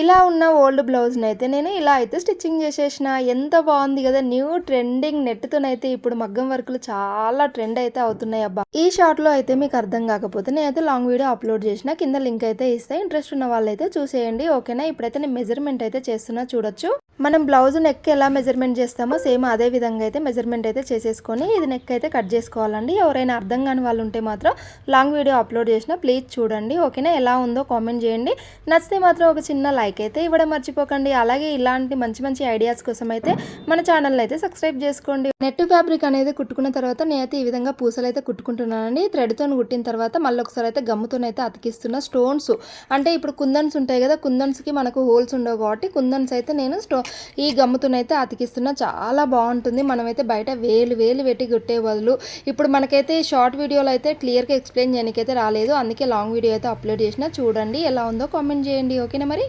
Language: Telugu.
ఇలా ఉన్న ఓల్డ్ బ్లౌజ్ని అయితే నేను ఇలా అయితే స్టిచ్చింగ్ చేసేసిన. ఎంత బాగుంది కదా న్యూ ట్రెండింగ్ నెట్తోనైతే ఇప్పుడు మగ్గం వర్కులు చాలా ట్రెండ్ అయితే అవుతున్నాయి అబ్బా. ఈ షార్ట్లో అయితే మీకు అర్థం కాకపోతే నేనైతే లాంగ్ వీడియో అప్లోడ్ చేసిన. కింద లింక్ అయితే ఇస్తే ఇంట్రెస్ట్ ఉన్న వాళ్ళైతే చూసేయండి. ఓకేనా? ఇప్పుడైతే నేను మెజర్మెంట్ అయితే చేస్తున్నా చూడొచ్చు. మనం బ్లౌజ్ నెక్ ఎలా మెజర్మెంట్ చేస్తామో సేమ్ అదే విధంగా అయితే మెజర్మెంట్ అయితే చేసేసుకొని ఇది నెక్ అయితే కట్ చేసుకోవాలండి. ఎవరైనా అర్థం కాని వాళ్ళు ఉంటే మాత్రం లాంగ్ వీడియో అప్లోడ్ చేసిన. ప్లీజ్ చూడండి. ఓకేనా? ఎలా ఉందో కామెంట్ చేయండి. నచ్చితే మాత్రం ఒక చిన్న లైక్ అయితే ఇవ్వడం మర్చిపోకండి. అలాగే ఇలాంటి మంచి మంచి ఐడియాస్ కోసం అయితే మన ఛానల్ అయితే సబ్స్క్రైబ్ చేసుకోండి. నెట్ ఫ్యాబ్రిక్ అనేది కుట్టుకున్న తర్వాత నేనైతే ఈ విధంగా పూసలు అయితే కుట్టుకుంటున్నానండి థ్రెడ్తో కుట్టిన తర్వాత మళ్ళీ ఒకసారి అయితే గమ్ముతోనైతే అతికిస్తున్న స్టోన్స్ అంటే ఇప్పుడు కుందన్స్ ఉంటాయి కదా కుందన్స్కి మనకు హోల్స్ ఉండవు కాబట్టి కుందన్స్ అయితే నేను స్టో ఈ గమ్ముతోనైతే అతికిస్తున్నా. చాలా బాగుంటుంది. మనమైతే బయట వేలు వేలు పెట్టి కుట్టే బదులు. ఇప్పుడు మనకైతే షార్ట్ వీడియోలో అయితే క్లియర్గా ఎక్స్ప్లెయిన్ చేయడానికైతే రాలేదు. అందుకే లాంగ్ వీడియో అయితే అప్లోడ్ చేసిన చూడండి. ఎలా ఉందో కామెంట్ చేయండి. ఓకేనా మరి?